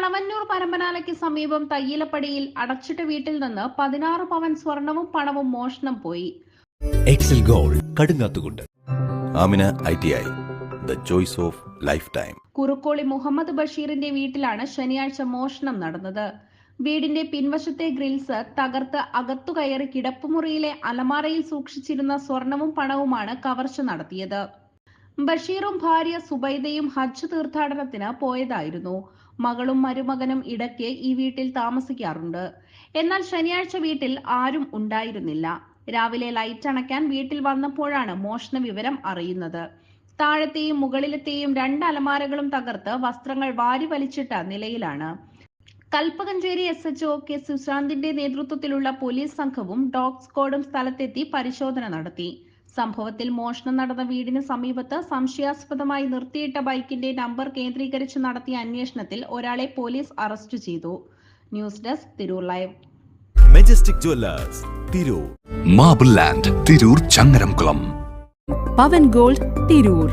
കളവന്നൂർ പരമ്പനാലയ്ക്ക് സമീപം തയ്യിലപ്പടിയിൽ അടച്ചിട്ട വീട്ടിൽ നിന്ന് പതിനാറ് പവൻ സ്വർണവും പണവും മോഷണം പോയി. Excel gold കടുങ്ങാത്തുകൊണ്ട്. Amina I T I. The choice of lifetime Kurukkoli Muhammad ബഷീറിന്റെ വീട്ടിലാണ് ശനിയാഴ്ച മോഷണം നടന്നത്. വീടിന്റെ പിൻവശത്തെ ഗ്രിൽസ് തകർത്ത് അകത്തു കയറി കിടപ്പുമുറിയിലെ അലമാരയിൽ സൂക്ഷിച്ചിരുന്ന സ്വർണവും പണവുമാണ് കവർച്ച നടത്തിയത്. ബഷീറും ഭാര്യ സുബൈദയും ഹജ്ജ് തീർത്ഥാടനത്തിന് പോയതായിരുന്നു. മകളും മരുമകനും ഇടയ്ക്ക് ഈ വീട്ടിൽ താമസിക്കാറുണ്ട്. എന്നാൽ ശനിയാഴ്ച വീട്ടിൽ ആരും ഉണ്ടായിരുന്നില്ല. രാവിലെ ലൈറ്റ് അണയ്ക്കാൻ വീട്ടിൽ വന്നപ്പോഴാണ് മോഷണ വിവരം അറിയുന്നത്. താഴത്തെയും മുകളിലത്തെയും രണ്ട് അലമാരകളും തകർത്ത് വസ്ത്രങ്ങൾ വാരി വലിച്ചിട്ട നിലയിലാണ്. Kalpakanchery S H O K സുശാന്തിന്റെ നേതൃത്വത്തിലുള്ള പോലീസ് സംഘവും ഡോഗ് സ്ക്വാഡും സ്ഥലത്തെത്തി പരിശോധന നടത്തി. സംഭവത്തിൽ മോഷണം നടന്ന വീടിന് സമീപത്ത് സംശയാസ്പദമായി നിർത്തിയിട്ട ബൈക്കിന്റെ നമ്പർ കേന്ദ്രീകരിച്ച് നടത്തിയ അന്വേഷണത്തിൽ ഒരാളെ പോലീസ് അറസ്റ്റ് ചെയ്തു. News desk Tirur live. Majestic jewellers Tirur. Marble land Tirur Changaramkulam. Pavan gold Tirur.